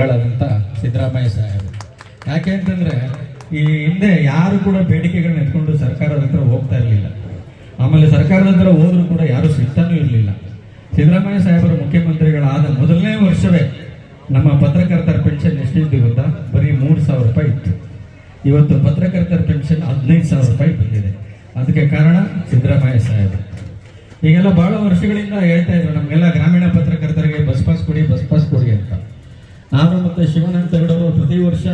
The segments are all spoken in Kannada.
ಗಳಾದಂಥ ಸಿದ್ದರಾಮಯ್ಯ ಸಾಹೇಬರು ಯಾಕೆ ಅಂತಂದ್ರೆ, ಈ ಹಿಂದೆ ಯಾರು ಕೂಡ ಬೇಡಿಕೆಗಳನ್ನ ಎತ್ಕೊಂಡು ಸರ್ಕಾರದ ಹತ್ರ ಹೋಗ್ತಾ ಇರಲಿಲ್ಲ. ಆಮೇಲೆ ಸರ್ಕಾರದ ಹತ್ರ ಹೋದ್ರು ಕೂಡ ಯಾರು ಸಿಗ್ತಾನೂ ಇರಲಿಲ್ಲ. ಸಿದ್ದರಾಮಯ್ಯ ಸಾಹೇಬರು ಮುಖ್ಯಮಂತ್ರಿಗಳಾದ ಮೊದಲನೇ ವರ್ಷವೇ ನಮ್ಮ ಪತ್ರಕರ್ತರ ಪೆನ್ಷನ್ ಎಷ್ಟಿದ್ದು ಗೊತ್ತಾ? ಬರೀ ಮೂರು ಸಾವಿರ ರೂಪಾಯಿ ಇತ್ತು. ಇವತ್ತು ಪತ್ರಕರ್ತರ ಪೆನ್ಷನ್ ಹದಿನೈದು ಸಾವಿರ ರೂಪಾಯಿ ಬಂದಿದೆ. ಅದಕ್ಕೆ ಕಾರಣ ಸಿದ್ದರಾಮಯ್ಯ ಸಾಹೇಬರು ಈಗೆಲ್ಲ ಬಹಳ ವರ್ಷಗಳಿಂದ ಹೇಳ್ತಾ ಇದ್ರು, ನಮಗೆಲ್ಲ ಗ್ರಾಮೀಣ ಪತ್ರಕರ್ತರಿಗೆ ಬಸ್ ಪಾಸ್ ಕೊಡಿ, ಬಸ್ ಪಾಸ್ ನಾನು ಮತ್ತು ಶಿವನಂತ ಎರಡವರು ಪ್ರತಿ ವರ್ಷ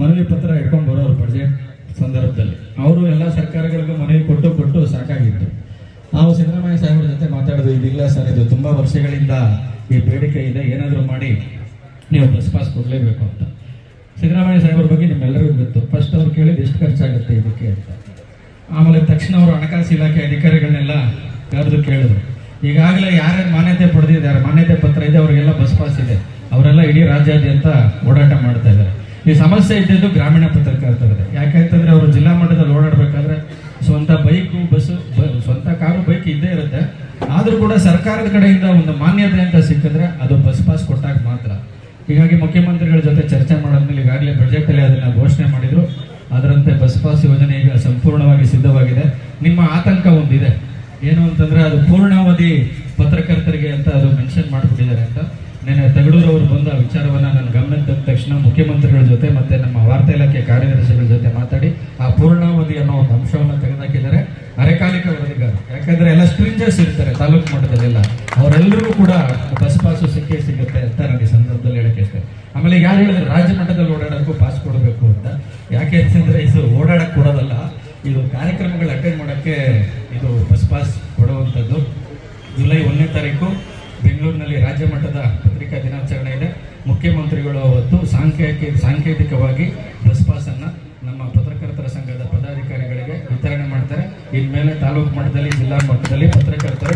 ಮನವಿ ಪತ್ರ ಇಟ್ಕೊಂಡು ಬರೋರು ಬಜೆಟ್ ಸಂದರ್ಭದಲ್ಲಿ. ಅವರು ಎಲ್ಲ ಸರ್ಕಾರಗಳಿಗೂ ಮನವಿ ಕೊಟ್ಟು ಕೊಟ್ಟು ಸಾಕಾಗಿತ್ತು. ನಾವು ಸಿದ್ದರಾಮಯ್ಯ ಸಾಹೇಬ್ರ ಜೊತೆ ಮಾತಾಡೋದು ಇದಿಲ್ಲ ಸರ್, ಇದು ತುಂಬಾ ವರ್ಷಗಳಿಂದ ಈ ಬೇಡಿಕೆ ಇದೆ. ಏನಾದರೂ ಮಾಡಿ ನೀವು ಬಸ್ ಪಾಸ್ ಕೊಡಲೇಬೇಕು ಅಂತ. ಸಿದ್ದರಾಮಯ್ಯ ಸಾಹೇಬ್ರ ಬಗ್ಗೆ ನಿಮ್ಮೆಲ್ಲರಿಗೂ ಗೊತ್ತು. ಫಸ್ಟ್ ಅವ್ರು ಕೇಳಿದ್ದು ಎಷ್ಟು ಖರ್ಚಾಗುತ್ತೆ ಇದಕ್ಕೆ ಅಂತ. ಆಮೇಲೆ ತಕ್ಷಣ ಅವರು ಹಣಕಾಸು ಇಲಾಖೆ ಅಧಿಕಾರಿಗಳನ್ನೆಲ್ಲ ಕರೆದು ಕೇಳಿದ್ರು. ಈಗಾಗಲೇ ಯಾರ್ಯಾರು ಮಾನ್ಯತೆ ಪಡೆದಿದ್ದಾರೆ, ಮಾನ್ಯತೆ ಪತ್ರ ಇದೆ, ಅವರಿಗೆಲ್ಲ ಬಸ್ ಪಾಸ್ ಇದೆ. ಇಡೀ ರಾಜ್ಯಾದ್ಯಂತ ಓಡಾಟ ಮಾಡ್ತಾ ಇದ್ದಾರೆ. ಈ ಸಮಸ್ಯೆ ಇದ್ದಿದ್ದು ಗ್ರಾಮೀಣ ಪತ್ರಕರ್ತರದೆ. ಯಾಕೆಂತಂದ್ರೆ ಅವರು ಜಿಲ್ಲಾ ಮಟ್ಟದಲ್ಲಿ ಓಡಾಡಬೇಕಾದ್ರೆ ಸ್ವಂತ ಬೈಕು, ಬಸ್ಸು ಸ್ವಂತ ಕಾರು, ಬೈಕ್ ಇದ್ದೇ ಇರುತ್ತೆ. ಆದ್ರೂ ಕೂಡ ಸರ್ಕಾರದ ಕಡೆಯಿಂದ ಒಂದು ಮಾನ್ಯತೆ ಅಂತ ಸಿಕ್ಕಿದ್ರೆ ಅದು ಬಸ್ ಪಾಸ್ ಕೊಟ್ಟಾಗ ಮಾತ್ರ. ಹೀಗಾಗಿ ಮುಖ್ಯಮಂತ್ರಿಗಳ ಜೊತೆ ಚರ್ಚೆ ಮಾಡೋದ್ಮೇಲೆ ಈಗಾಗಲೇ ಬಜೆಟ್ ಅಲ್ಲಿ ಅದನ್ನ ಘೋಷಣೆ ಮಾಡಿದ್ರು. ಅದರಂತೆ ಬಸ್ ಪಾಸ್ ಯೋಜನೆ ಈಗ ಸಂಪೂರ್ಣವಾಗಿ ಸಿದ್ಧವಾಗಿದೆ. ನಿಮ್ಮ ಆತಂಕ ಒಂದಿದೆ. ಏನು ಅಂತಂದ್ರೆ ಅದು ಪೂರ್ಣಾವಧಿ ಪತ್ರಕರ್ತರಿಗೆ ಅಂತ ಅದು ಮೆನ್ಷನ್ ನೆನ್ನೆ ತಗಡೂರು ಅವರು ಬಂದ ವಿಚಾರವನ್ನ ನನ್ನ ಗಮನಕ್ಕೆ ತಂದ ತಕ್ಷಣ ಮುಖ್ಯಮಂತ್ರಿಗಳ ಜೊತೆ ಮತ್ತೆ ನಮ್ಮ ವಾರ್ತಾ ಇಲಾಖೆ ಕಾರ್ಯದರ್ಶಿಗಳ ಜೊತೆ ಮಾತಾಡಿ ಆ ಪೂರ್ಣಾವಧಿ ಅನ್ನೋ ಒಂದು ಅಂಶವನ್ನು ತೆಗೆದಾಕಿದ್ದಾರೆ. ಅರೆಕಾಲಿಕ ವರದಿಗಾರ ಯಾಕಂದ್ರೆ ಎಲ್ಲ ಸ್ಟ್ರಿಂಜರ್ಸ್ ಇರ್ತಾರೆ ತಾಲೂಕು ಮಟ್ಟದಲ್ಲೆಲ್ಲ. ಅವರೆಲ್ಲರಿಗೂ ಕೂಡ ಬಸ್ ಪಾಸು ಸಿಕ್ಕೇ ಸಿಗುತ್ತೆ ಅಂತ ನನಗೆ ಸಂದರ್ಭದಲ್ಲಿ ಹೇಳಕ್ಕೆ ಇಷ್ಟ ಆಮೇಲೆ ಯಾರು ಹೇಳಿದ್ರೆ ರಾಜ್ಯ ಮಟ್ಟದಲ್ಲಿ ಓಡಾಡೋಕ್ಕೂ ಪಾಸ್ ಕೊಡಬೇಕು ಅಂತ. ಯಾಕೆ ಅಂತಂದರೆ ಇದು ಓಡಾಡಕ್ಕೆ ಕೊಡೋದಲ್ಲ. ಇದು ಕಾರ್ಯಕ್ರಮಗಳು ಅಟೆಂಡ್ ಮಾಡೋಕ್ಕೆ ಇದು ಬಸ್ ಪಾಸ್ ಕೊಡುವಂಥದ್ದು. ಜುಲೈ ಒಂದನೇ ತಾರೀಕು. ಬೆಂಗಳೂರಿನಲ್ಲಿ ರಾಜ್ಯ ಮಟ್ಟದ ಪತ್ರಿಕಾ ದಿನಾಚರಣೆ ಇದೆ. ಮುಖ್ಯಮಂತ್ರಿಗಳು ಅವತ್ತು ಸಾಂಕೇತಿಕ, ಸಾಂಕೇತಿಕವಾಗಿ ಬಸ್ ಪಾಸನ್ನು ನಮ್ಮ ಪತ್ರಕರ್ತರ ಸಂಘದ ಪದಾಧಿಕಾರಿಗಳಿಗೆ ವಿತರಣೆ ಮಾಡ್ತಾರೆ. ಇನ್ಮೇಲೆ ತಾಲೂಕು ಮಟ್ಟದಲ್ಲಿ, ಜಿಲ್ಲಾ ಮಟ್ಟದಲ್ಲಿ ಪತ್ರಕರ್ತರು